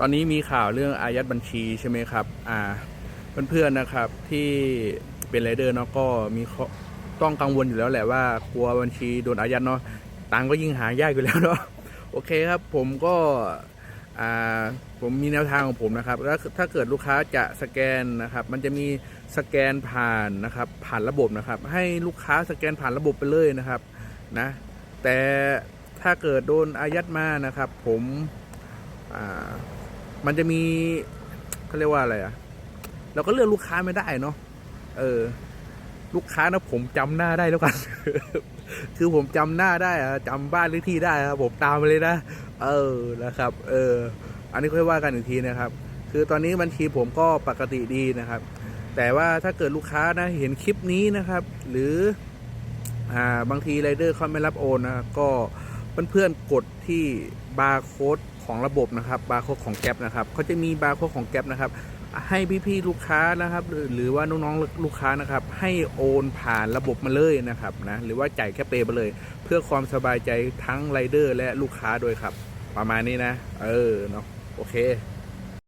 ตอนนี้มีข่าวเรื่องอายัดบัญชีใช่ไหมครับ อ่า เพื่อนๆนะครับที่เป็นไรเดอร์เนาะก็มีต้องกังวลอยู่แล้วแหละว่ากลัวบัญชีโดนอายัดเนาะตังก็ยิ่งหายากอยู่แล้วเนาะโอเคครับ ผมก็อ่าผมมีแนวทางของผมนะครับแล้วถ้าเกิดลูกค้าจะสแกนนะครับ มันจะมีสแกนผ่านนะครับ ผ่านระบบนะครับ ให้ลูกค้าสแกนผ่านระบบไปเลยนะครับนะแต่ถ้าเกิดโดนอายัดมานะครับ ผมอ่า มันจะมีเขาเรียกว่าอะไรอะเราก็เลือกลูกค้าไม่ได้เนาะเออ ลูกค้านะผมจำหน้าได้แล้วกัน คือผมจำหน้าได้อะจำบ้านเลขที่ได้ครับผมตามไปเลยนะเออนะครับ เออ อันนี้ค่อยว่ากันอีกทีนะครับ คือตอนนี้บัญชีผมก็ปกติดีนะครับ แต่ว่าถ้าเกิดลูกค้านะเห็นคลิปนี้นะครับ หรือ อ่าบางทีไรเดอร์เขาไม่รับโอนนะก็ เพื่อนๆกดที่บาร์โค้ดของระบบนะครับบาร์โค้ดของแก๊ปนะครับเขาจะมีบาร์โค้ดของแก๊ปนะครับให้พี่ๆลูกค้านะครับ หรือว่าน้องๆลูกค้านะครับ ให้โอนผ่านระบบมาเลยนะครับนะหรือว่าจ่ายแค่เปย์มาเลย เพื่อความสบายใจทั้งไรเดอร์และลูกค้าด้วยครับ ประมาณนี้นะ เออเนาะโอเค